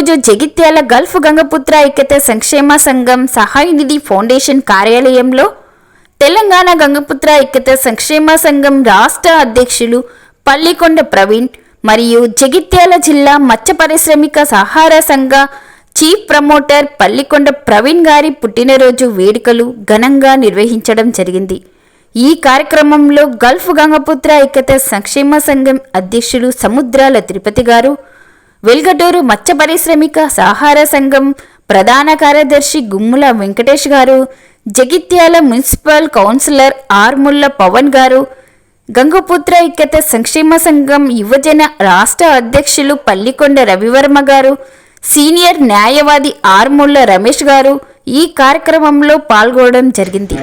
ఈరోజు జగిత్యాల గల్ఫ్ గంగపుత్ర ఐక్యత సంక్షేమ సంఘం సహాయ నిధి ఫౌండేషన్ కార్యాలయంలో తెలంగాణ గంగపుత్ర ఐక్యత సంక్షేమ సంఘం రాష్ట్ర అధ్యక్షులు పల్లికొండ ప్రవీణ్ మరియు జగిత్యాల జిల్లా మత్స్య పారిశ్రామిక సహార సంఘ చీఫ్ ప్రమోటర్ పల్లికొండ ప్రవీణ్ గారి పుట్టినరోజు వేడుకలు ఘనంగా నిర్వహించడం జరిగింది. ఈ కార్యక్రమంలో గల్ఫ్ గంగపుత్ర ఐక్యత సంక్షేమ సంఘం అధ్యక్షులు సముద్రాల తిరుపతి గారు వెల్గటూరు మత్స్య పారిశ్రామిక సహార సంఘం ప్రధాన కార్యదర్శి గుమ్ముల వెంకటేష్ గారు జగిత్యాల మున్సిపల్ కౌన్సిలర్ ఆర్ముల్ల పవన్ గారు గంగపుత్ర ఐక్యత సంక్షేమ సంఘం యువజన రాష్ట్ర అధ్యక్షులు పల్లికొండ రవివర్మ గారు సీనియర్ న్యాయవాది ఆర్ముల్ల రమేష్ గారు ఈ కార్యక్రమంలో పాల్గొనడం జరిగింది.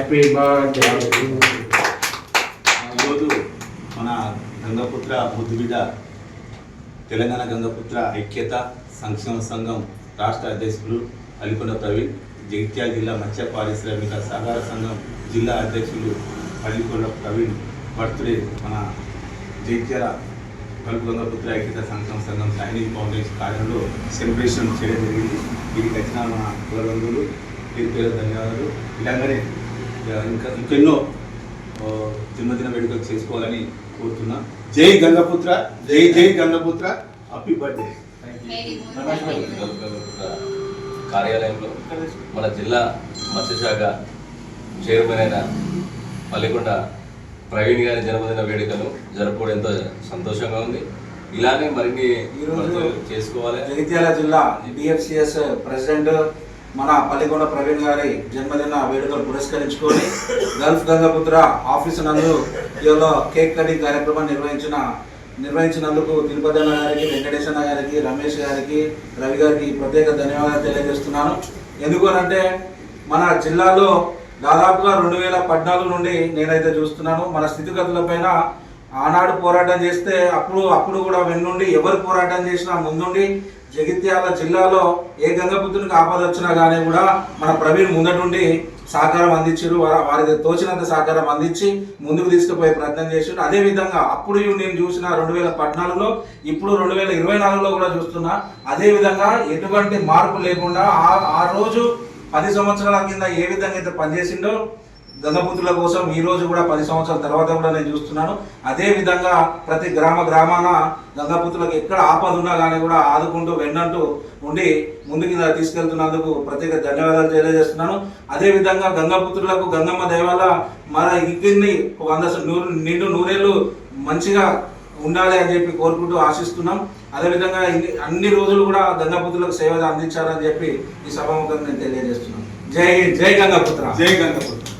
మన గంగపుత్ర బుద్ధిబిడ్డ తెలంగాణ గంగపుత్ర ఐక్యత సంక్షేమ సంఘం రాష్ట్ర అధ్యక్షులు అలికొండ ప్రవీణ్ జగిత్యాల జిల్లా మత్స్య పారిశ్రామిక సహకార సంఘం జిల్లా అధ్యక్షులు పల్లికొండ ప్రవీణ్ బర్త్డే మన జగిత్యాల కలుపు గంగపుత్ర ఐక్యత సంక్షేమ సంఘం సైనిక్ ఫౌండేషన్ కార్యంలో సెలబ్రేషన్ చేయడం జరిగింది. దీనికి వచ్చిన మన కులబంధువులు పేరు పేరు ధన్యవాదాలు. ఇలాగనే ఇంకా ఇంకెన్నో జన్మదిన వేడుకలు చేసుకోవాలని కోరుతున్నా. జై గంగపుత్ర జై జై గంగపుత్ర. హ్యాపీ బర్త్డే కార్యాలయంలో మన జిల్లా మత్స్యశాఖ చైర్మన్ అయిన పల్లికొండ ప్రవీణ్ గారి జన్మదిన వేడుకను జరుపుకోవడం ఎంతో సంతోషంగా ఉంది. ఇలానే మరిన్ని ఈరోజు చేసుకోవాలి. జగిత్యాల జిల్లా డిఎఫ్సిఎస్ ప్రెసిడెంట్ మన పల్లెగొండ ప్రవీణ్ గారి జన్మదిన వేడుకలు పురస్కరించుకొని గల్ఫ్ గంగపుత్ర ఆఫీసు నందు ఇవాళ కేక్ కటింగ్ కార్యక్రమం నిర్వహించిన నిర్వహించినందుకు తిరుపతి అన్న గారికి వెంకటేశ్వర గారికి రమేష్ గారికి రవి గారికి ప్రత్యేక ధన్యవాదాలు తెలియజేస్తున్నాను. ఎందుకనంటే మన జిల్లాలో దాదాపుగా రెండు వేల పద్నాలుగు నుండి నేనైతే చూస్తున్నాను. మన స్థితిగతుల పైన ఆనాడు పోరాటం చేస్తే అప్పుడు అప్పుడు కూడా వెన్నుండి ఎవరు పోరాటం చేసినా ముందుండి జగిత్యాల జిల్లాలో ఏ గంగపుత్రునికి ఆపద వచ్చినా కానీ కూడా మన ప్రవీణ్ ముందటుండి సహకారం అందించారు. వారి వారికి తోచినంత సహకారం అందించి ముందుకు తీసుకుపోయే ప్రయత్నం చేసిండు. అదే విధంగా అప్పుడు నేను చూసిన రెండు వేల పద్నాలుగులో ఇప్పుడు రెండు వేల ఇరవై నాలుగులో కూడా చూస్తున్నా. అదే విధంగా ఎటువంటి మార్పు లేకుండా ఆ ఆ రోజు పది సంవత్సరాల కింద ఏ విధంగా అయితే పనిచేసిండో గంగపుత్రుల కోసం ఈ రోజు కూడా పది సంవత్సరాల తర్వాత కూడా నేను చూస్తున్నాను. అదే విధంగా ప్రతి గ్రామ గ్రామాన గంగపుత్రులకు ఎక్కడ ఆపద ఉన్నా కానీ కూడా ఆదుకుంటూ వెన్నంటూ ఉండి ముందుకి తీసుకెళ్తున్నందుకు ప్రత్యేక ధన్యవాదాలు తెలియజేస్తున్నాను. అదే విధంగా గంగపుత్రులకు గంగమ్మ దేవాల మన ఇంటిని వంద నూరు నిండు నూరేళ్ళు మంచిగా ఉండాలి అని చెప్పి కోరుకుంటూ ఆశిస్తున్నాం. అదేవిధంగా అన్ని రోజులు కూడా గంగాపుత్రులకు సేవ అందించాలని చెప్పి ఈ సభాముఖంగా నేను తెలియజేస్తున్నాను. జై జై గంగాపుత్ర. జై గంగపుత్ర.